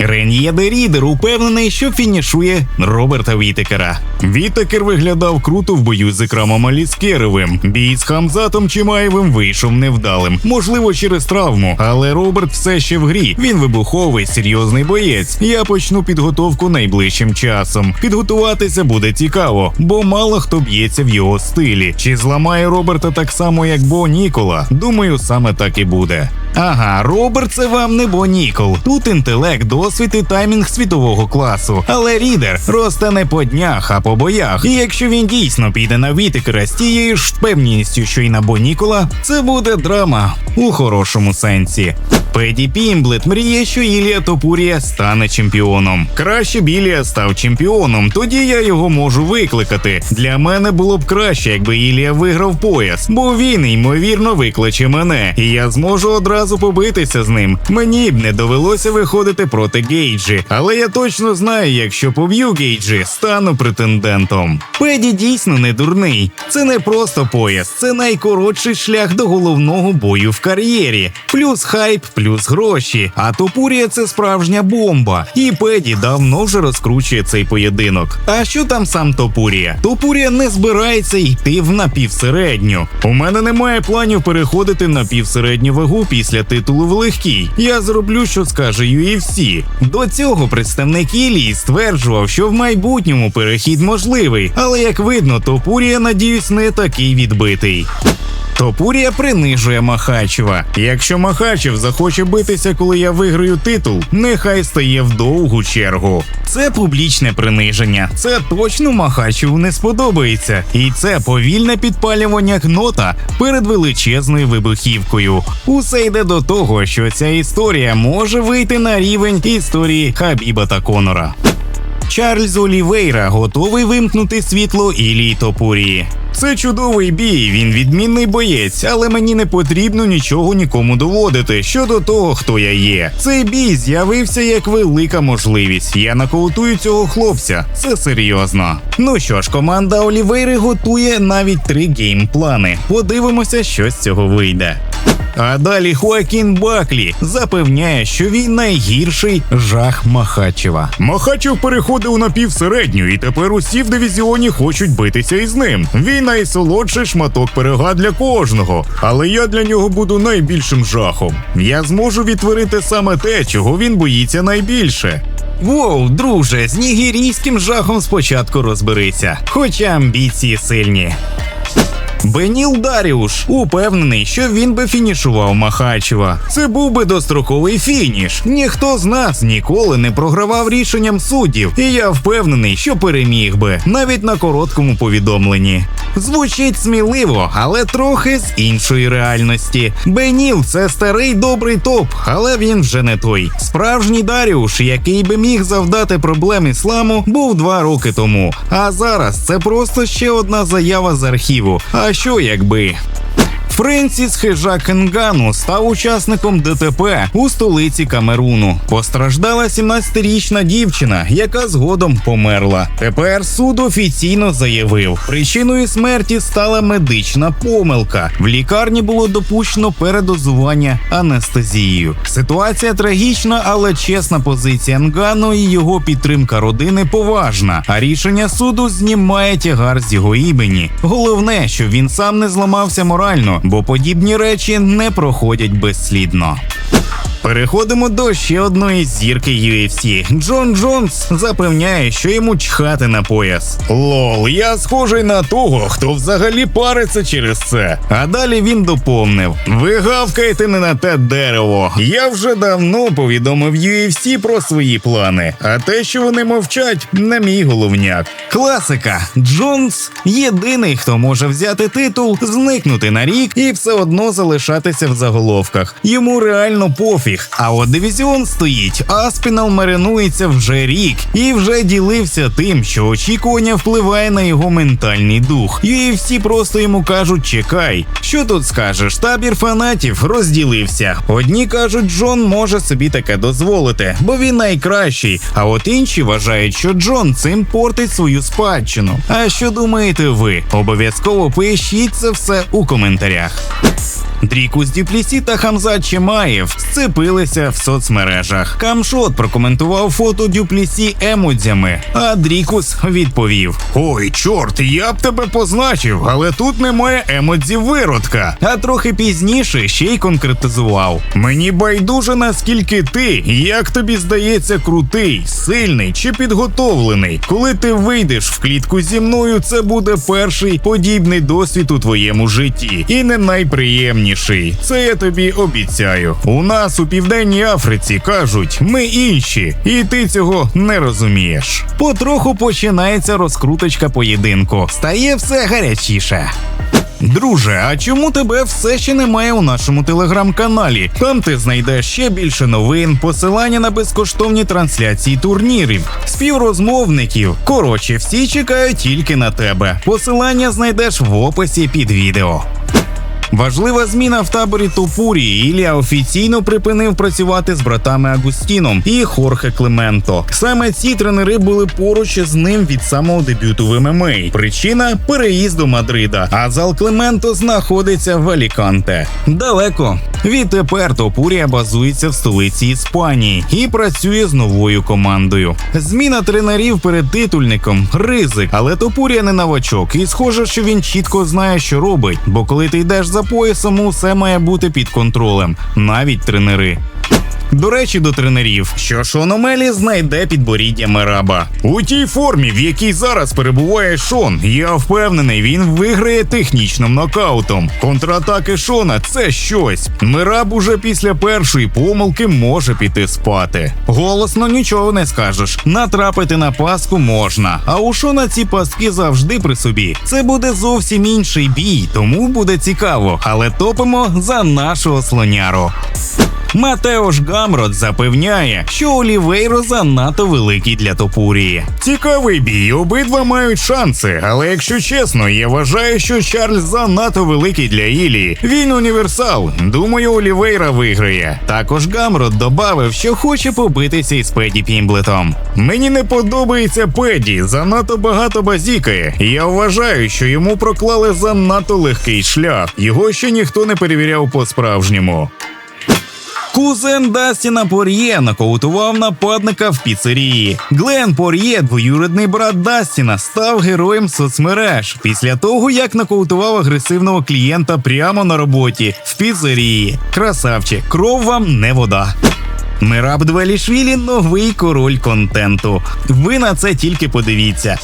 Рен'є де Рідер упевнений, що фінішує Роберта Вітекера. Вітекер виглядав круто в бою з Екрамом Аліскеровим. Бій з Хамзатом Чимаєвим вийшов невдалим, можливо, через травму, але Роберт все ще в грі. Він вибуховий, серйозний боєць. Я почну підготовку найближчим часом. Підготуватися буде цікаво, бо мало хто б'ється в його стилі. Чи зламає Роберта так само, як Бо Нікола? Думаю, саме так і буде. Ага, Роберт це вам не Бо Нікол. Тут інтелект, досвід і таймінг світового класу. Але рідер росте не по днях, а по боях. І якщо він дійсно піде на Вітекера з тією ж впевненістю, що й на Бонікола, це буде драма у хорошому сенсі. Педі Пімблет мріє, що Ілія Топурія стане чемпіоном. Краще б Ілія став чемпіоном, тоді я його можу викликати. Для мене було б краще, якби Ілія виграв пояс, бо він ймовірно викличе мене, і я зможу одразу побитися з ним. Мені б не довелося виходити проти Гейджі, але я точно знаю, якщо поб'ю Гейджі, стану претендентом. Педі дійсно не дурний. Це не просто пояс, це найкоротший шлях до головного бою в кар'єрі. Плюс хайп, плюс гроші. А Топурія це справжня бомба. І Педі давно вже розкручує цей поєдинок. А що там сам Топурія? Топурія не збирається йти в напівсередню. У мене немає планів переходити на півсередню вагу після титулу в легкій. Я зроблю, що скаже UFC. До цього представник Ілії стверджував, що в майбутньому перехід можливий, але як видно, Топурія, надіюсь, не такий відбитий. Топурія принижує Махачева. Якщо Махачев захоче битися, коли я виграю титул, нехай стає в довгу чергу. Це публічне приниження. Це точно Махачеву не сподобається. І це повільне підпалювання гнота перед величезною вибухівкою. Усе йде до того, що ця історія може вийти на рівень історії Хабіба та Конора. Чарльз Олівейра готовий вимкнути світло Ілії Топурії. Це чудовий бій, він відмінний боєць, але мені не потрібно нічого нікому доводити щодо того, хто я є. Цей бій з'явився як велика можливість. Я наколотую цього хлопця. Це серйозно. Ну що ж, команда Олівейри готує навіть три геймплани. Подивимося, що з цього вийде. А далі Хоакін Баклі запевняє, що він найгірший жах Махачева. Махачев переходив на півсередню, і тепер усі в дивізіоні хочуть битися із ним. Він найсолодший шматок пирога для кожного, але я для нього буду найбільшим жахом. Я зможу відтворити саме те, чого він боїться найбільше. Воу, друже, з нігерійським жахом спочатку розберися, хоча амбіції сильні. Беніл Даріуш упевнений, що він би фінішував Махачева. Це був би достроковий фініш. Ніхто з нас ніколи не програвав рішенням суддів, і я впевнений, що переміг би навіть на короткому повідомленні. Звучить сміливо, але трохи з іншої реальності. Беніл це старий добрий топ, але він вже не той. Справжній Даріуш, який би міг завдати проблем ісламу, був два роки тому. А зараз це просто ще одна заява з архіву. А що якби? Френсіс Хижак Нгану став учасником ДТП у столиці Камеруну. Постраждала 17-річна дівчина, яка згодом померла. Тепер суд офіційно заявив, причиною смерті стала медична помилка. В лікарні було допущено передозування анестезією. Ситуація трагічна, але чесна позиція Нгану і його підтримка родини поважна. А рішення суду знімає тягар з його імені. Головне, що він сам не зламався морально, бо подібні речі не проходять безслідно. Переходимо до ще одної зірки UFC. Джон Джонс запевняє, що йому чхати на пояс. Лол, я схожий на того, хто взагалі париться через це. А далі він доповнив: Ви гавкаєте не на те дерево. Я вже давно повідомив UFC про свої плани. А те, що вони мовчать, не мій головняк. Класика. Джонс єдиний, хто може взяти титул, зникнути на рік і все одно залишатися в заголовках. Йому реально пофіг. Пофіг. А от дивізіон стоїть. Аспінал маринується вже рік і вже ділився тим, що очікування впливає на його ментальний дух. І всі просто йому кажуть: чекай, що тут скажеш? Табір фанатів розділився. Одні кажуть, Джон може собі таке дозволити, бо він найкращий. А от інші вважають, що Джон цим портить свою спадщину. А що думаєте ви? Обов'язково пишіть це все у коментарях. Дрікус Дюплісі та Хамзат Чемаєв сцепилися в соцмережах. Камшот прокоментував фото Дюплісі емодзями, а Дрікус відповів: Ой, чорт, я б тебе позначив, але тут немає емодзів виродка. А трохи пізніше ще й конкретизував: Мені байдуже наскільки ти, як тобі здається, крутий, сильний чи підготовлений. Коли ти вийдеш в клітку зі мною, це буде перший подібний досвід у твоєму житті, і не найприємніший. Це я тобі обіцяю. У нас у південній Африці кажуть, ми інші, і ти цього не розумієш. Потроху починається розкруточка поєдинку. Стає все гарячіше. Друже, а чому тебе все ще немає у нашому телеграм-каналі? Там ти знайдеш ще більше новин, посилання на безкоштовні трансляції турнірів, співрозмовників. Коротше, всі чекають тільки на тебе. Посилання знайдеш в описі під відео. Важлива зміна в таборі Топурі. Ілля офіційно припинив працювати з братами Агустіном і Хорхе Клементо. Саме ці тренери були поруч з ним від самого дебюту в ММА. Причина переїзд до Мадрида. А зал Клементо знаходиться в Аліканте. Далеко. Відтепер Топурія базується в столиці Іспанії і працює з новою командою. Зміна тренерів перед титульником ризик, але Топурія не новачок, і схоже, що він чітко знає, що робить. Бо коли ти йдеш за поясом, усе має бути під контролем, навіть тренери. До речі, до тренерів, що Шон Омелі знайде підборіддя Мераба. У тій формі, в якій зараз перебуває Шон, я впевнений, він виграє технічним нокаутом. Контратаки Шона це щось. Мераб уже після першої помилки може піти спати. Голосно нічого не скажеш. Натрапити на паску можна. А у Шона ці пастки завжди при собі. Це буде зовсім інший бій, тому буде цікаво. Але топимо за нашого слоняру. Матеош Гамрот запевняє, що Олівейро занадто великий для Топурії. Цікавий бій, обидва мають шанси, але якщо чесно, я вважаю, що Чарльз занадто великий для Ілії. Він універсал. Думаю, Олівейра виграє. Також Гамрот додав, що хоче побитися із Педі Пімблетом. Мені не подобається Педі, занадто багато базікає. Я вважаю, що йому проклали занадто легкий шлях. Його ще ніхто не перевіряв по-справжньому. Кузен Дастіна Пор'є нокаутував нападника в піцерії. Глен Пор'є, двоюрідний брат Дастіна, став героєм соцмереж після того, як нокаутував агресивного клієнта прямо на роботі в піцерії. Красавчик, кров вам не вода. Мираб Двелішвілі новий король контенту. Ви на це тільки подивіться.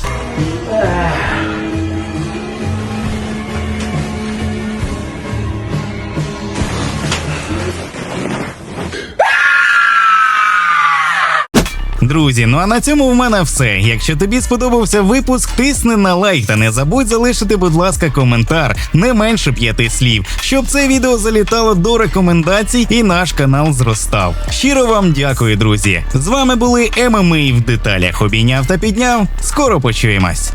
Друзі, ну а на цьому в мене все. Якщо тобі сподобався випуск, тисни на лайк та не забудь залишити, будь ласка, коментар не менше п'яти слів, щоб це відео залітало до рекомендацій і наш канал зростав. Щиро вам дякую, друзі. З вами були ММА в деталях. Обійняв та підняв. Скоро почуємось.